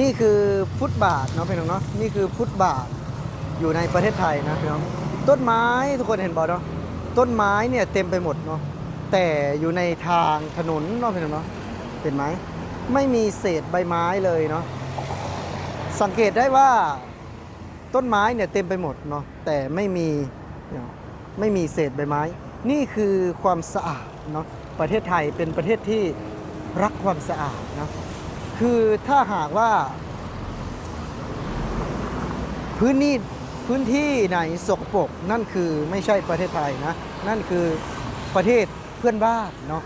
นี่คือฟุตบาทเนาะพี่น้องเนาะนี่คือฟุตบาทอยู่ในประเทศไทยนะพี่น้องต้นไม้ทุกคนเห็นบ่เนาะต้นไม้เนี่ยเต็มไปหมดเนาะแต่อยู่ในทางถนนเนาะพี่น้องเนาะเห็นไหมไม่มีเศษใบไม้เลยเนาะสังเกตได้ว่าต้นไม้เนี่ยเต็มไปหมดเนาะแต่ไม่มีไม่มีเศษใบไม้ นี่คือความสะอาดเนาะประเทศไทยเป็นประเทศที่รักความสะอาดเนาะ คือถ้าหากว่า พื้นที่พื้นที่ไหนสกปรกนั่นคือไม่ใช่ประเทศไทยนะ นั่นคือประเทศเพื่อนบ้านเนาะ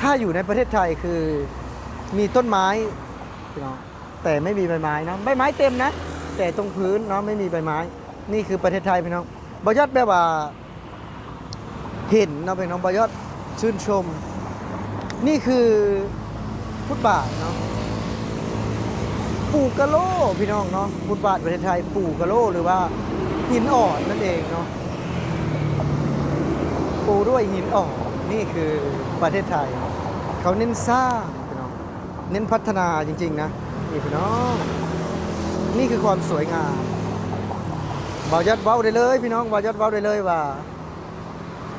ถ้าอยู่ในประเทศไทยคือมีต้นไม้เนาะแต่ไม่มีใบไม้นะใบไม้เต็มนะ แต่ตรงพื้นเนาะไม่มีใบไม้ นี่คือประเทศไทยพี่น้องบอยอดแบบว่าเห็นเนาะพี่น้องบอยอดชื่นชม นี่คือ ฟุตบาทเนาะปูกะโลพี่น้องเนาะฟุตบาทประเทศไทยปูกะโลหรือว่าหินอ่อนนั่นเองเนาะปูด้วยหินอ่อนนี่คือประเทศไทย เขาเน้นสร้างพี่น้องเน้นพัฒนาจริง ๆ นะนี่พี่น้องนี่คือความสวยงามบอยอดเว้าได้เลย พี่น้องบอยอดเว้าได้เลยว่า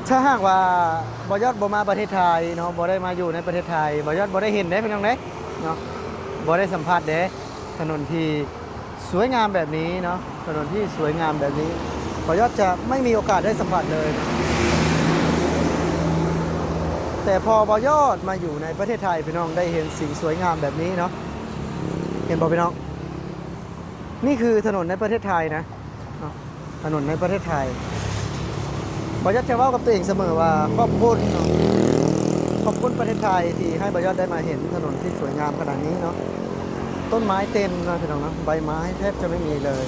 ถ้าหากว่าบอยอดบ่มาประเทศไทยเนาะบ่ได้มาอยู่ในประเทศไทยบอยอดบ่ได้เห็นเด้พี่น้องเด้เนาะบ่ได้สัมผัสเด้ถนนที่สวยงามแบบนี้เนาะถนนที่สวยงามแบบนี้บอยอดจะไม่มีโอกาสได้สัมผัสเลย แต่พอบอยอดมาอยู่ในประเทศไทยพี่น้องได้เห็นสิ่งสวยงามแบบนี้เนาะเห็นบ่พี่น้อง นี่คือถนนในประเทศไทยนะเนาะถนนในประเทศไทย บอยอดจะว่ากับตัวเองเสมอว่าขอบคุณขอบคุณประเทศไทยที่ให้บอยอดได้มาเห็นถนนที่สวยงามขนาดนี้เนาะต้นไม้เต็มนะพี่น้องนะใบไม้แทบจะไม่มีเลย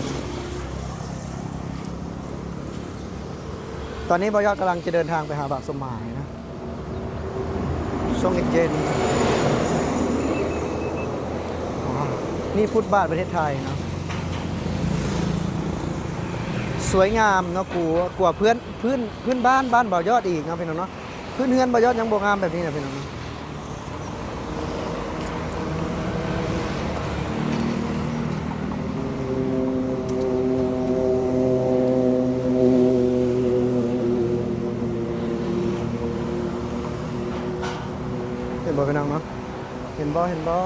ตอนนี้บอยอดกำลังจะเดินทางไปหาบาทสมายนะช่วงเย็นๆอ๋อนี่ฟุตบาทประเทศไทยนะ สวยงามเนาะกูกว่าเพื่อนพื้นพื้นบ้านบ้านบ่อยอดอีกเนาะพี่น้องเนาะพื้นเฮือนบ่อยอดยังบ่งามแบบนี้นะพี่น้องเนาะเห็นบ่พี่น้องเนาะเห็นบ่เห็นบ่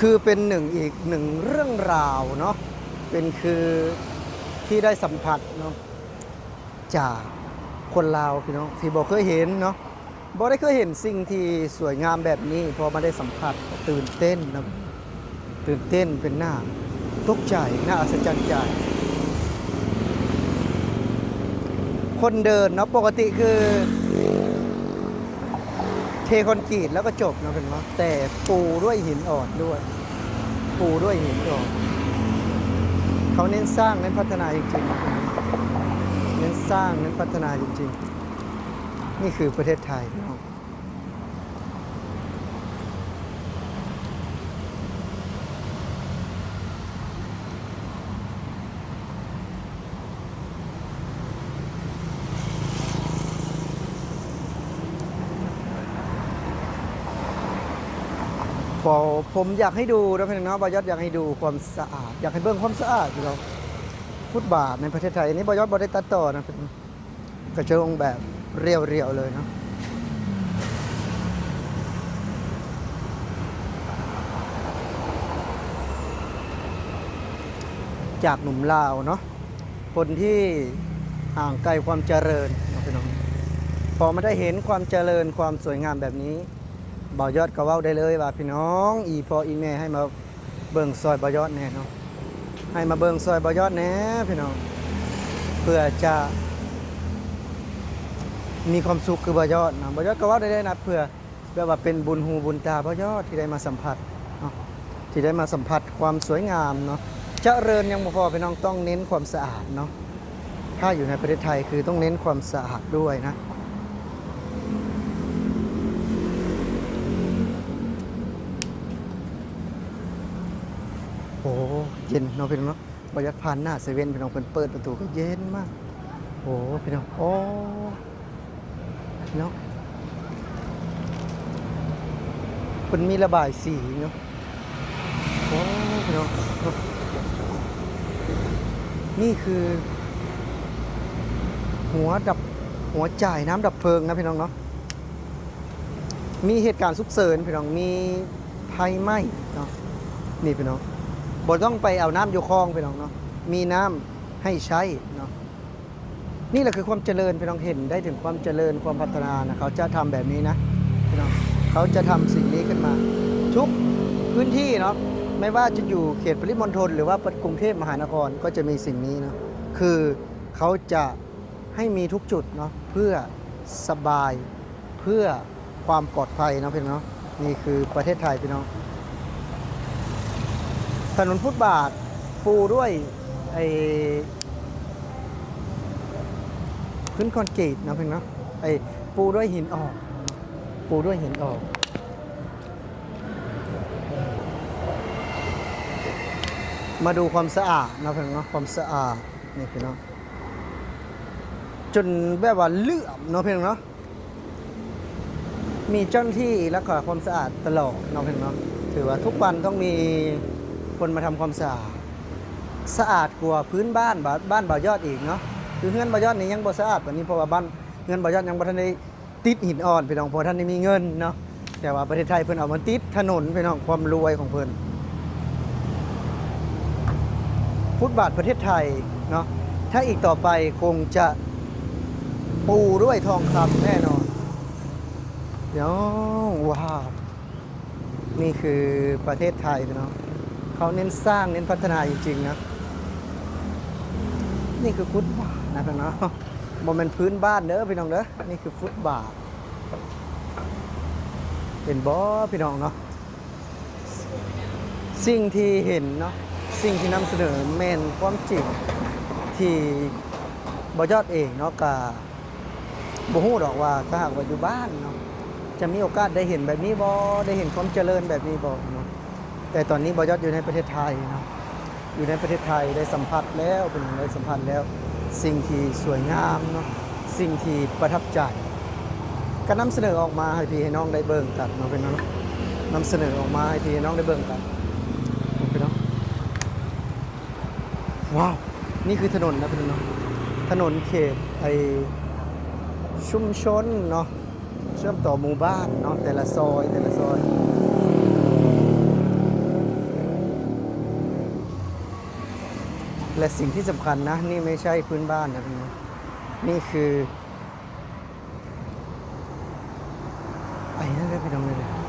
คือเป็นหนึ่งอีกหนึ่งเรื่องราวเนาะเป็นคือที่ได้สัมผัสเนาะจากคนลาวพี่น้องที่บอกเคยเห็นเนาะบอกได้เคยเห็นสิ่งที่สวยงามแบบนี้ พอมาได้สัมผัสตื่นเต้นนะตื่นเต้นเป็นหน้าตกใจหน่าอัศจรรย์ใจ คนเดินเนาะปกติคือ ทคอนกรีตแล้วก็จบนะเป็นว่าแต่ปูด้วยหินอ่อนด้วย ปูด้วยหินอ่อนเขาเน้นสร้างเน้นพัฒนาจริงๆเน้นสร้างเน้นพัฒนาจริงๆ นี่คือประเทศไทยพี่น้อง พอผมอยากให้ดูนะพี่น้องบอยอดอยากให้ดูความสะอาด อยากให้เบิ่งความสะอาดที่เราฟุตบาทในประเทศไทยอันนี้บอยอดบอได้ตัดต่อนะเป็นกระเจิงแบบเรียวๆเลยเนาะจากหนุ่มลาวเนาะคนที่ห่างไกลความเจริญนะพี่น้องพอมาได้เห็นความเจริญความสวยงามแบบนี้ บ่ายอดก็เว้าได้เลยว่าพี่น้อง อีพออีแม่ให้มาเบิ่งซอยบ่ายอดแน่เนาะให้มาเบิ่งซอยบ่ายอดแน่พี่น้อง เพื่อจะมีความสุขคือบ่ายอดนะบ่ายอดก็เว้าได้เลยนะเพื่อแบบว่าเป็นบุญหูบุญตาบ่ายอดที่ได้มาสัมผัสเนาะที่ได้มาสัมผัสความสวยงามเนาะเจริญยังบ่พอพี่น้องต้องเน้นความสะอาดเนาะถ้าอยู่ในประเทศไทยคือต้องเน้นความสะอาดด้วยนะ น โอ้ เย็นเนาะพี่น้องเนาะบรรยากาศหน้าเซเว่นพี่น้องเพิ่นเปิดประตูก็เย็นมากโอ้พี่น้องโอ้พี่น้องเพิ่นมีระบายสีเนาะโอ้พี่น้องนี่คือ หัวดับหัวจ่ายน้ำดับเพลิงนะพี่น้องเนาะมีเหตุการณ์สุกเสริญพี่น้องมีไฟไหม้เนาะนี่พี่น้อง บ่ต้องไปเอาน้ำอยู่คลองพี่น้องเนาะมีน้ำให้ใช้เนาะนี่แหละคือความเจริญพี่น้องเห็นได้ถึงความเจริญความพัฒนานะเขาจะทำแบบนี้นะพี่น้องเขาจะทำสิ่งนี้ขึ้นมา ทุกพื้นที่เนาะไม่ว่าจะอยู่เขตปริมณฑลหรือว่ากรุงเทพมหานครก็จะมีสิ่งนี้เนาะคือเขาจะให้มีทุกจุดเนาะเพื่อสบายเพื่อความปลอดภัยเนาะพี่น้องนี่คือประเทศไทยพี่น้อง ถนนฟุตบาทปูด้วยไอ้พื้นคอนกรีตนะเพี่องเนาะไอ้ปูด้วยหินออก ปูด้วยหินออกมาดูความสะอาดนะเพี่องเนาะความสะอาดนี่พี่น้องจนแบบว่าเลื่อมเนาะเพียงเนาะมีเจ้าหน้าที่รักษาความสะอาดตลอดเนาะเพียงเนาะถือว่าทุกวันต้องมี คนมาทำความสะอาดสะอาดกว่าพื้นบ้านบ้านบ้านบ่ายอดอีกเนาะคือเฮือนบ่ายอดนี่ยังบ่สะอาดกว่านี้เพราะว่าบ้านเฮือนบ่ายอดยังบ่ทันได้ติดหินอ่อนพี่น้องเพราะท่านได้มีเงินเนาะแต่ว่าประเทศไทยเพิ่นเอามาติดถนนพี่น้องความรวยของเพิ่นฟุตบาทประเทศไทยเนาะถ้าอีกต่อไปคงจะปูด้วยทองคำแน่นอนเดี๋ยวว้าว นี่คือประเทศไทยพี่น้อง เขาเน้นสร้างเน้นพัฒนาจริงๆนะนี่คือฟุตบาทนะพี่น้องโมเมนพื้นบ้านเด้อพี่น้องเด้อนี่คือฟุตบาทเป็นบอพี่น้องเนาะสิ่งที่เห็นเนาะสิ่งที่นำเสนอแมนความจริงที่บอยอดเองเนาะกาบ่ฮู้ดอกว่าถ้าหากว่าอยู่บ้านเนาะจะมีโอกาสได้เห็นแบบนี้บ่ได้เห็นความเจริญแบบนี้บ่เนาะ แต่ตอนนี้บอยอดอยู่ในประเทศไทยเนาะอยู่ในประเทศไทยได้สัมผัสแล้วเป็นได้สัมผัสแล้ว สิ่งที่สวยงามเนาะสิ่งที่ประทับใจก็นำเสนอออกมาให้พี่ให้น้องได้เบิ่งกันเนาะเป็นเนาะนำเสนอออกมาให้พี่ให้น้องได้เบิ่งกันพี่น้องว้าวนี่คือถนนนะพี่น้องถนนเขตไอชุมชนเนาะเชื่อมต่อหมู่บ้านเนาะแต่ละซอยแต่ละซอย และสิ่งที่สำคัญนะ นี่ไม่ใช่พื้นบ้านนะนี่คือไอ้นั่นเลยพี่น้องเลย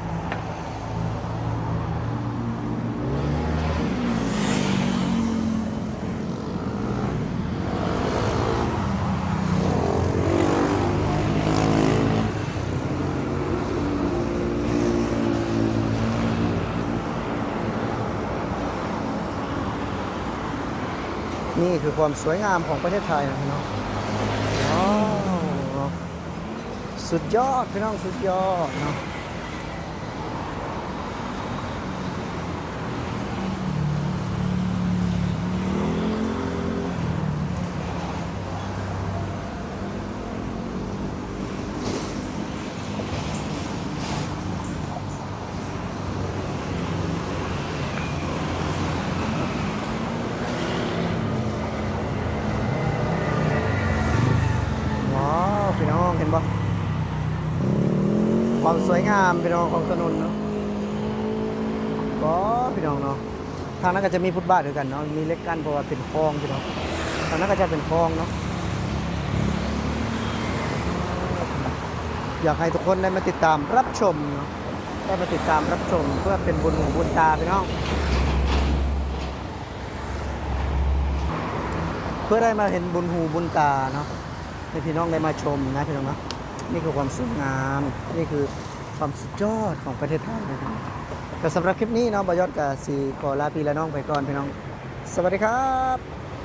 นี่คือความสวยงามของประเทศไทยนะพี่น้องว้าวสุดยอดพี่น้องสุดยอดเนาะว้าวพี่น้องเห็นปะค วามสวยงามพี่น้องของถนนเนาะก็พี่น้องเนาะทางนั้นก็จะมีฟุตบาทด้วยกันเนาะมีเล็กกันเพราะว่าเป็นคลองพี่น้องทางนั้นก็จะเป็นคลองเนาะอยากให้ทุกคนได้มาติดตามรับชมเนาะได้มาติดตามรับชมเพื่อเป็นบุญหูบุญตาพี่น้องเพื่อได้มาเห็นบุญหูบุญตาเนาะให้พี่น้องได้มาชมนะพี่น้องเนาะนี่คือความสวยงาม นี่คือ ความสุดยอดของประเทศไทยนะครับแต่สำหรับคลิปนี้เนาะบอยอดกับสีขอลาพี่และน้องไปก่อนพี่น้อง สวัสดีครับ